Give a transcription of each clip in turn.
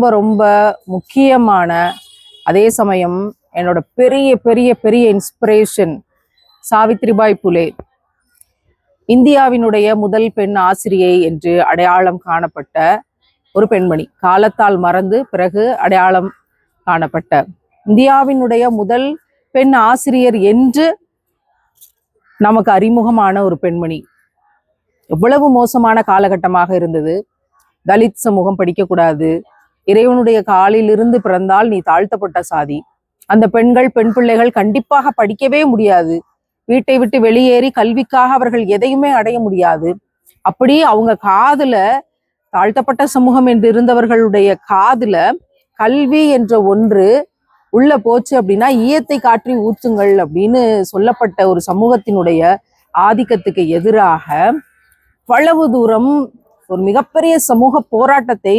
ரொம்ப ரொம்ப முக்கியமான அதே சமயம் என்னோட பெரிய பெரிய பெரிய இன்ஸ்பிரேஷன் சாவித்ரிபாய் புலே. இந்தியாவினுடைய முதல் பெண் ஆசிரியை என்று அடையாளம் காணப்பட்ட ஒரு பெண்மணி. காலத்தால் மறந்து பிறகு அடையாளம் காணப்பட்ட. இந்தியாவினுடைய முதல் பெண் ஆசிரியர் என்று நமக்கு அறிமுகமான ஒரு பெண்மணி. எவ்வளவு மோசமான காலகட்டமாக இருந்தது. தலித் சமூகம் படிக்கக்கூடாது. இறைவனுடைய காலில் இருந்து பிறந்தால் நீ தாழ்த்தப்பட்ட சாதி. அந்த பெண்கள் பெண் பிள்ளைகள் கண்டிப்பாக படிக்கவே முடியாது. வீட்டை விட்டு வெளியேறி கல்விக்காக அவர்கள் எதையுமே அடைய முடியாது. அப்படி அவங்க காதுல தாழ்த்தப்பட்ட சமூகம் என்று இருந்தவர்களுடைய காதுல கல்வி என்ற ஒன்று உள்ள போச்சு அப்படின்னா ஈயத்தை காற்றி ஊற்றுங்கள் அப்படின்னு சொல்லப்பட்ட ஒரு சமூகத்தினுடைய ஆதிக்கத்துக்கு எதிராக அவ்வளவு தூரம் ஒரு மிகப்பெரிய சமூக போராட்டத்தை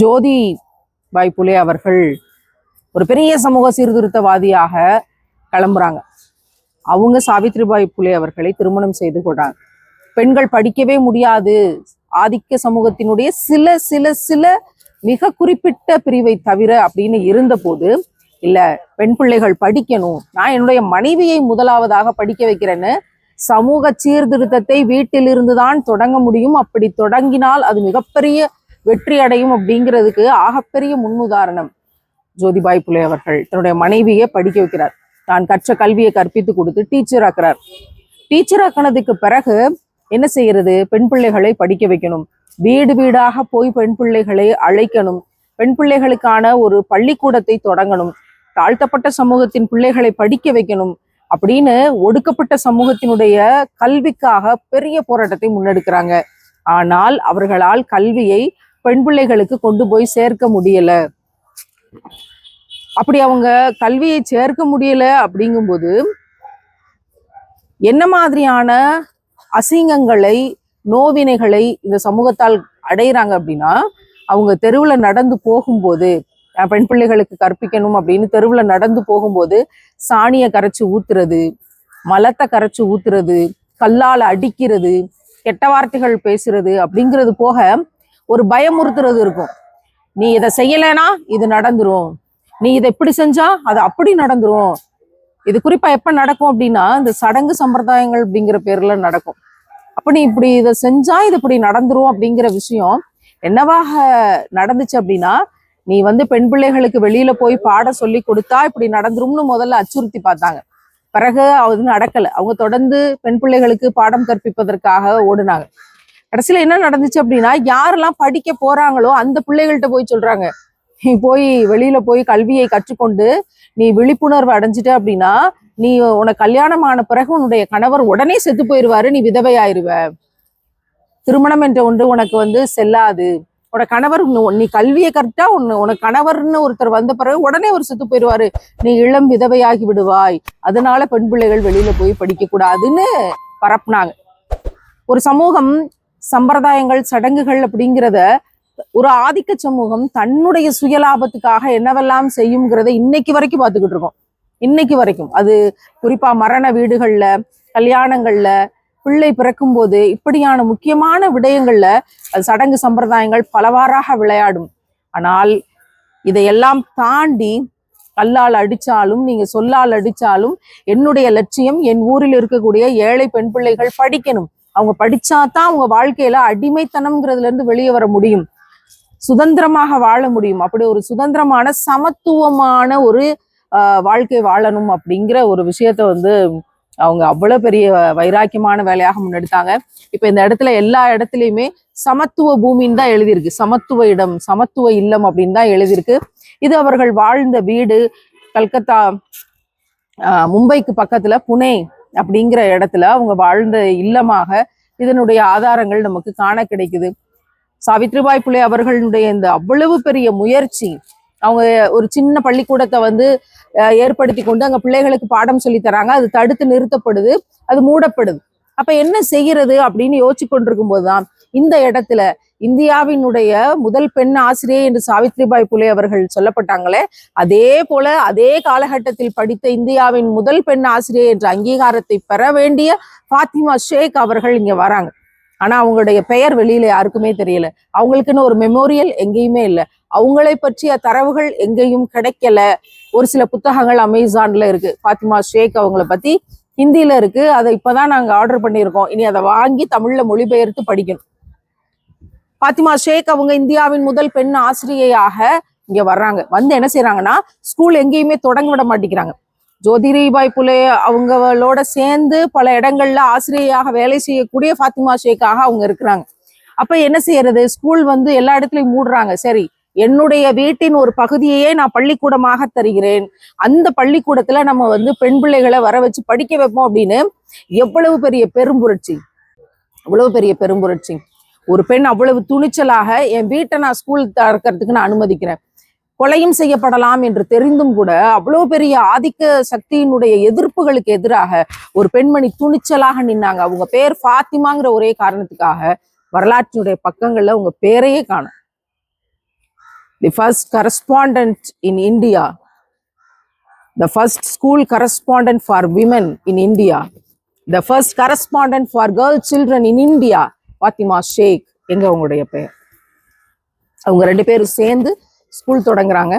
ஜோதி பாய் புலே அவர்கள் ஒரு பெரிய சமூக சீர்திருத்தவாதியாக கிளம்புறாங்க. அவங்க சாவித்ரிபாய் புலே அவர்களை திருமணம் செய்து கொண்டாங்க. பெண்கள் படிக்கவே முடியாது. ஆதிக்க சமூகத்தினுடைய சில சில சில மிக குறிப்பிட்ட பிரிவை தவிர அப்படின்னு இருந்தபோது இல்ல பெண் பிள்ளைகள் படிக்கணும். நான் என்னுடைய மனைவியை முதலாவதாக படிக்க வைக்கிறேன்னு சமூக சீர்திருத்தத்தை வீட்டிலிருந்து தான் தொடங்க முடியும். அப்படி தொடங்கினால் அது மிகப்பெரிய வெற்றி அடையும் அப்படிங்கிறதுக்கு ஆகப்பெரிய முன்னுதாரணம் ஜோதிபாய் புலே அவர்கள். தன்னுடைய மனைவியை படிக்க வைக்கிறார். தான் கற்ற கல்வியை கற்பித்து கொடுத்து டீச்சர் ஆக்குறார். டீச்சர் ஆக்கினதுக்கு பிறகு என்ன செய்யறது? பெண் பிள்ளைகளை படிக்க வைக்கணும். வீடு வீடாக போய் பெண் பிள்ளைகளை அழைக்கணும். பெண் பிள்ளைகளுக்கான ஒரு பள்ளிக்கூடத்தை தொடங்கணும். தாழ்த்தப்பட்ட சமூகத்தின் பிள்ளைகளை படிக்க வைக்கணும் அப்படின்னு ஒடுக்கப்பட்ட சமூகத்தினுடைய கல்விக்காக பெரிய போராட்டத்தை முன்னெடுக்கிறாங்க. ஆனால் அவர்களால் கல்வியை பெண் பிள்ளைகளுக்கு கொண்டு போய் சேர்க்க முடியல. அப்படி அவங்க கல்வியை சேர்க்க முடியல அப்படிங்கும்போது என்ன மாதிரியான அசிங்கங்களை நோவினைகளை இந்த சமூகத்தால் அடையிறாங்க அப்படின்னா அவங்க தெருவில் நடந்து போகும்போது அஹ் பெண் பிள்ளைகளுக்கு கற்பிக்கணும் அப்படின்னு தெருவில் நடந்து போகும்போது சாணியை கரைச்சி ஊத்துறது மலத்தை கரைச்சி ஊத்துறது கல்லால் அடிக்கிறது கெட்ட வார்த்தைகள் பேசுறது அப்படிங்கிறது போக ஒரு பயமுறுத்துறது இருக்கும். நீ இதை செய்யலைனா இது நடந்துரும். நீ இதை இப்படி செஞ்சா அது அப்படி நடந்துரும். இது குறிப்பா எப்ப நடக்கும் அப்படின்னா இந்த சடங்கு சம்பிரதாயங்கள் அப்படிங்கிற பேர்ல நடக்கும். அப்ப நீ இப்படி இதை செஞ்சா இது இப்படி நடந்துரும் அப்படிங்கிற விஷயம் என்னவாக நடந்துச்சு அப்படின்னா நீ வந்து பெண் பிள்ளைகளுக்கு வெளியில போய் பாட சொல்லி கொடுத்தா இப்படி நடந்துரும்னு முதல்ல அச்சுறுத்தி பார்த்தாங்க. பிறகு அது நடக்கல. அவங்க தொடர்ந்து பெண் பிள்ளைகளுக்கு பாடம் கற்பிப்பதற்காக ஓடுனாங்க. கடைசியில என்ன நடந்துச்சு அப்படின்னா யாரெல்லாம் படிக்க போறாங்களோ அந்த பிள்ளைகள்கிட்ட போய் சொல்றாங்க. நீ போய் வெளியில போய் கல்வியை கற்றுக்கொண்டு நீ விழிப்புணர்வு அடைஞ்சிட்ட அப்படின்னா நீ உனக்கு கல்யாணம் ஆன பிறகு உன்னுடைய கணவர் உடனே செத்து போயிருவாரு நீ விதவையாயிருவ. திருமணம் என்ற ஒன்று உனக்கு வந்து செல்லாது. உனக்கு கணவர் நீ கல்வியை கரெக்டா உன் உனக்கு கணவர்னு ஒருத்தர் வந்த பிறகு உடனே ஒரு செத்து போயிடுவாரு. நீ இளம் விதவையாகி விடுவாய். அதனால பெண் பிள்ளைகள் வெளியில போய் படிக்க கூடாதுன்னு பரப்புனாங்க. ஒரு சமூகம் சம்பிரதாயங்கள் சடங்குகள் அப்படிங்கிறத ஒரு ஆதிக்க சமூகம் தன்னுடைய சுயலாபத்துக்காக என்னவெல்லாம் செய்யுங்கிறத இன்னைக்கு வரைக்கும் பார்த்துக்கிட்டு இருக்கோம். இன்னைக்கு வரைக்கும். அது குறிப்பா மரண வீடுகள்ல கல்யாணங்கள்ல பிள்ளை பிறக்கும் போது இப்படியான முக்கியமான விடயங்கள்ல அது சடங்கு சம்பிரதாயங்கள் பலவாறாக விளையாடும். ஆனால் இதையெல்லாம் தாண்டி கல்லால் அடிச்சாலும் நீங்க சொல்லால் அடிச்சாலும் என்னுடைய லட்சியம் என் ஊரில் இருக்கக்கூடிய ஏழை பெண் பிள்ளைகள் படிக்கணும். அவங்க படிச்சாதான் அவங்க வாழ்க்கையில அடிமைத்தனம்ங்கிறதுல இருந்து வெளியே வர முடியும். சுதந்திரமாக வாழ முடியும். அப்படி ஒரு சுதந்திரமான சமத்துவமான ஒரு ஆஹ், வாழ்க்கை வாழணும் அப்படிங்கிற ஒரு விஷயத்த வந்து அவங்க அவ்வளவு பெரிய வைராக்கியமான வேலையாக முன்னெடுத்தாங்க. இப்ப இந்த இடத்துல எல்லா இடத்துலயுமே சமத்துவ பூமின்னு தான் எழுதியிருக்கு. சமத்துவ இடம் சமத்துவ இல்லம் அப்படின்னு தான் எழுதியிருக்கு. இது அவர்கள் வாழ்ந்த வீடு கல்கத்தா மும்பைக்கு பக்கத்துல புனே அப்படிங்கிற இடத்துல அவங்க வாழ்ந்த இல்லமாக இதனுடைய ஆதாரங்கள் நமக்கு காண கிடைக்குது. சாவித்ரிபாய் புலே அவர்களுடைய இந்த அவ்வளவு பெரிய முயற்சி அவங்க ஒரு சின்ன பள்ளிக்கூடத்தை வந்து அஹ், ஏற்படுத்தி கொண்டு அங்க பிள்ளைகளுக்கு பாடம் சொல்லி தராங்க. அது தடுத்து நிறுத்தப்படுது அது மூடப்படுது. அப்ப என்ன செய்யறது அப்படின்னு யோசிச்சு கொண்டிருக்கும் போதுதான் இந்த இடத்துல இந்தியாவினுடைய முதல் பெண் ஆசிரியை என்று சாவித்ரிபாய் புலே அவர்கள் சொல்லப்பட்டாங்களே அதே போல அதே காலகட்டத்தில் படித்த இந்தியாவின் முதல் பெண் ஆசிரியை என்ற அங்கீகாரத்தை பெற வேண்டிய ஃபாத்திமா ஷேக் அவர்கள் இங்க வராங்க. ஆனா அவங்களுடைய பெயர் வெளியில யாருக்குமே தெரியல. அவங்களுக்குன்னு ஒரு மெமோரியல் எங்கேயுமே இல்லை. அவங்களை பற்றிய தரவுகள் எங்கேயும் கிடைக்கல. ஒரு சில புத்தகங்கள் அமேசான்ல இருக்கு. ஃபாத்திமா ஷேக் அவங்கள பத்தி ஹிந்தியில இருக்கு. அதை இப்பதான் நாங்க ஆர்டர் பண்ணியிருக்கோம். இனி அதை வாங்கி தமிழ்ல மொழிபெயர்த்து படிக்கணும். பாத்திமா ஷேக் அவங்க இந்தியாவின் முதல் பெண் ஆசிரியையாக இங்க வர்றாங்க. வந்து என்ன செய்யறாங்கன்னா ஸ்கூல் எங்கேயுமே தொடங்க விட மாட்டேங்கிறாங்க. ஜோதிரிபாய் புலே அவங்களோட சேர்ந்து பல இடங்கள்ல ஆசிரியையாக வேலை செய்யக்கூடிய ஃபாத்திமா ஷேக்காக அவங்க இருக்கிறாங்க. அப்ப என்ன செய்யறது? ஸ்கூல் வந்து எல்லா இடத்துலயும் மூடுறாங்க. சரி என்னுடைய வீட்டின் ஒரு பகுதியையே நான் பள்ளிக்கூடமாக தருகிறேன். அந்த பள்ளிக்கூடத்துல நம்ம வந்து பெண் பிள்ளைகளை வர வச்சு படிக்க வைப்போம் அப்படின்னு எவ்வளவு பெரிய பெரும்புரட்சி. அவ்வளவு பெரிய பெரும்புரட்சி. ஒரு பெண் அவ்வளவு துணிச்சலாக என் வீட்டை நான் ஸ்கூல் திறக்கிறதுக்கு நான் அனுமதிக்கிறேன். கொலையும் செய்யப்படலாம் என்று தெரிந்தும் கூட அவ்வளவு பெரிய ஆதிக்க சக்தியினுடைய எதிர்ப்புகளுக்கு எதிராக ஒரு பெண்மணி துணிச்சலாக நின்னாங்க. அவங்க பேர் ஃபாத்திமாங்கிற ஒரே காரணத்துக்காக வரலாற்றினுடைய பக்கங்கள்ல உங்க பேரையே காணும். The first correspondent in India the first school correspondent for women in India the first correspondent for girl children in India Fatima Sheikh எங்க அவங்களுடைய பெயர்? அவங்க ரெண்டு பேரும் சேர்ந்து ஸ்கூல் தொடங்குறாங்க.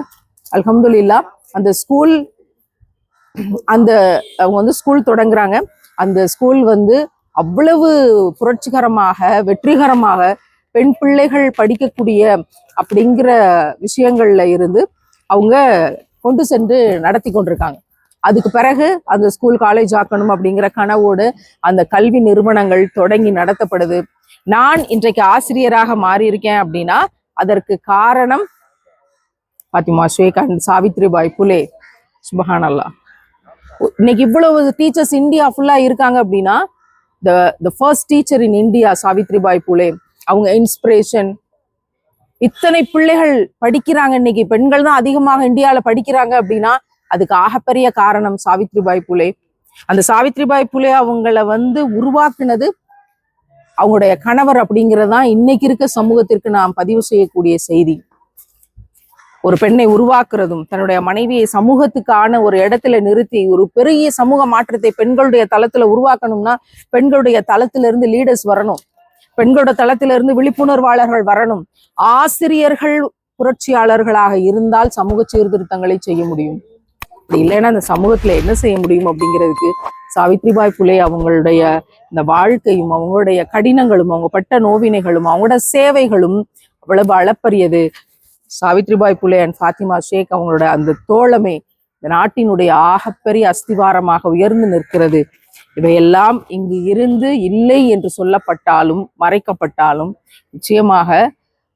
அல்ஹம்துலில்லா அந்த ஸ்கூல் அந்த அவங்க வந்து ஸ்கூல் தொடங்குறாங்க. அந்த ஸ்கூல் வந்து அவ்வளவு புரட்சிகரமாக வெற்றிகரமாக பெண் பிள்ளைகள் படிக்கக்கூடிய அப்படிங்கிற விஷயங்கள்ல இருந்து அவங்க கொண்டு சென்று நடத்தி கொண்டிருக்காங்க. அதுக்கு பிறகு அந்த ஸ்கூல் காலேஜ் ஆக்கணும் அப்படிங்கிற கனவோடு அந்த கல்வி நிறுவனங்கள் தொடங்கி நடத்தப்படுது. நான் இன்றைக்கு ஆசிரியராக மாறியிருக்கேன் அப்படின்னா அதற்கு காரணம் பாத்திமா ஷேக் சாவித்ரிபாய் புலே. சுபஹானல்லா இன்னைக்கு இவ்வளவு டீச்சர்ஸ் இந்தியா ஃபுல்லா இருக்காங்க அப்படின்னா the the first teacher in India Savitribai Phule. அவங்க இன்ஸ்பிரேஷன் இத்தனை பிள்ளைகள் படிக்கிறாங்க இன்னைக்கு. பெண்கள் தான் அதிகமாக இந்தியாவில் படிக்கிறாங்க அப்படின்னா அதுக்கு ஆகப்பெரிய காரணம் சாவித்ரிபாய் புலே. அந்த சாவித்ரிபாய் புலே அவங்கள வந்து உருவாக்குனது அவங்களுடைய கணவர் அப்படிங்கிறது தான் இன்னைக்கு இருக்க சமூகத்திற்கு நாம் பதிவு செய்யக்கூடிய செய்தி. ஒரு பெண்ணை உருவாக்குறதும் தன்னுடைய மனைவியை சமூகத்துக்கான ஒரு இடத்துல நிறுத்தி ஒரு பெரிய சமூக மாற்றத்தை பெண்களுடைய தளத்துல உருவாக்கணும்னா பெண்களுடைய தளத்துல இருந்து லீடர்ஸ் வரணும். பெண்களோட தளத்துல இருந்து விழிப்புணர்வாளர்கள் வரணும். ஆசிரியர்கள் புரட்சியாளர்களாக இருந்தால் சமூக சீர்திருத்தங்களை செய்ய முடியும். அப்படி இல்லைன்னா அந்த சமூகத்துல என்ன செய்ய முடியும் அப்படிங்கிறதுக்கு சாவித்ரிபாய் புலே அவங்களுடைய இந்த வாழ்க்கையும் அவங்களுடைய கடினங்களும் அவங்க பட்ட நோவினைகளும் அவங்களோட சேவைகளும் அவ்வளவு அளப்பரியது. சாவித்ரிபாய் புலே அண்ட் ஃபாத்திமா ஷேக் அவங்களோட அந்த தோழமை இந்த நாட்டினுடைய ஆகப்பெரிய அஸ்திவாரமாக உயர்ந்து நிற்கிறது. இவையெல்லாம் இங்கு இருந்து இல்லை என்று சொல்லப்பட்டாலும் மறைக்கப்பட்டாலும் நிச்சயமாக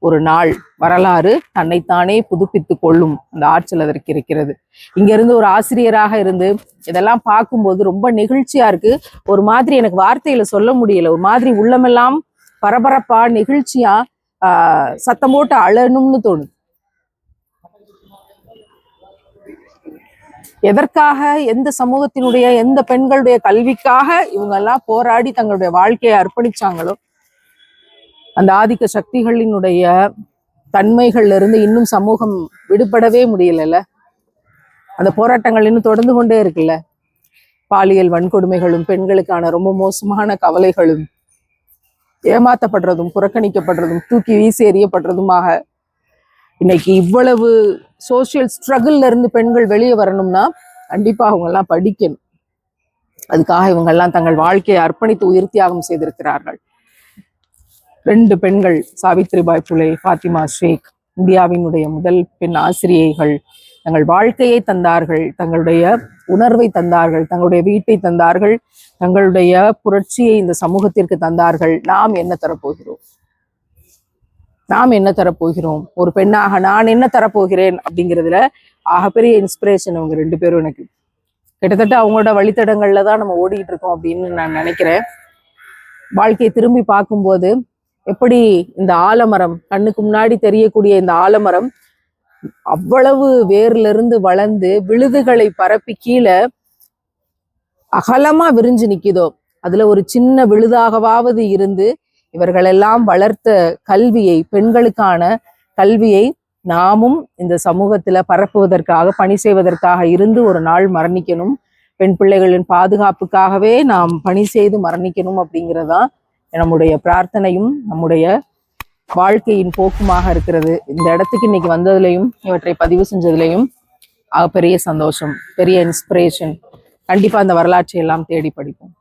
ஒரு நாள் வரலாறு தன்னைத்தானே புதுப்பித்து கொள்ளும் அந்த ஆற்றல் அதற்கு இருக்கிறது. இங்கிருந்து ஒரு ஆசிரியராக இருந்து இதெல்லாம் பார்க்கும்போது ரொம்ப நெகிழ்ச்சியா இருக்கு. ஒரு மாதிரி எனக்கு வார்த்தையில சொல்ல முடியல. ஒரு மாதிரி உள்ளமெல்லாம் பரபரப்பா நெகிழ்ச்சியா ஆஹ் சத்தம் போட்டு அழணும்னு தோணுது. எதற்காக எந்த சமூகத்தினுடைய எந்த பெண்களுடைய கல்விக்காக இவங்க எல்லாம் போராடி தங்களுடைய வாழ்க்கையை அர்ப்பணிச்சாங்களோ அந்த ஆதிக்க சக்திகளினுடைய தன்மைகள்ல இருந்து இன்னும் சமூகம் விடுபடவே முடியலல்ல அந்த போராட்டங்கள் இன்னும் தொடர்ந்து கொண்டே இருக்குல்ல? பாலியல் வன்கொடுமைகளும் பெண்களுக்கான ரொம்ப மோசமான கவலைகளும் ஏமாத்தப்படுறதும் புறக்கணிக்கப்படுறதும் தூக்கி வீசி எறியப்படுறதுமாக இன்னைக்கு இவ்வளவு சோசியல் ஸ்ட்ரகிள்ல இருந்து பெண்கள் வெளியே வரணும்னா கண்டிப்பா அவங்கெல்லாம் படிக்கணும். அதுக்காக இவங்கெல்லாம் தங்கள் வாழ்க்கையை அர்ப்பணித்து உயிர் தியாகம் செய்திருக்கிறார்கள். ரெண்டு பெண்கள் சாவித்ரிபாய் புலே ஃபாத்திமா ஷேக் இந்தியாவினுடைய முதல் பெண் ஆசிரியைகள். தங்கள் வாழ்க்கையை தந்தார்கள் தங்களுடைய உணர்வை தந்தார்கள் தங்களுடைய வீட்டை தந்தார்கள் தங்களுடைய புரட்சியை இந்த சமூகத்திற்கு தந்தார்கள். நாம் என்ன தரப்போகிறோம்? நாம் என்ன தரப்போகிறோம்? ஒரு பெண்ணாக நான் என்ன தரப்போகிறேன்? அப்படிங்கிறதுல ஆகப்பெரிய இன்ஸ்பிரேஷன் அவங்க ரெண்டு பேரும் எனக்கு. கிட்டத்தட்ட அவங்களோட வழித்தடங்கள்ல தான் நம்ம ஓடிக்கிட்டு இருக்கோம் அப்படின்னு நான் நினைக்கிறேன். வாழ்க்கையை திரும்பி பார்க்கும்போது எப்படி இந்த ஆலமரம் கண்ணுக்கு முன்னாடி தெரியக்கூடிய இந்த ஆலமரம் அவ்வளவு வேர்ல இருந்து வளர்ந்து விழுதுகளை பரப்பி கீழே அகலமா விரிஞ்சு நிக்குதோ அதுல ஒரு சின்ன விழுதாகவாவது இருந்து இவர்களெல்லாம் வளர்த்த கல்வியை பெண்களுக்கான கல்வியை நாமும் இந்த சமூகத்துல பரப்புவதற்காக பணி செய்வதற்காக இருந்து ஒரு நாள் மரணிக்கணும். பெண் பிள்ளைகளின் பாதுகாப்புக்காகவே நாம் பணி செய்து மரணிக்கணும் அப்படிங்கிறதான் நம்முடைய பிரார்த்தனையும் நம்முடைய வாழ்க்கையின் போக்குமாக இருக்கிறது. இந்த இடத்துக்கு இன்னைக்கு வந்ததுலையும் இவற்றை பதிவு செஞ்சதுலையும் பெரிய சந்தோஷம் பெரிய இன்ஸ்பிரேஷன் கண்டிப்பா அந்த வரலாற்றை எல்லாம் தேடி படிப்போம்.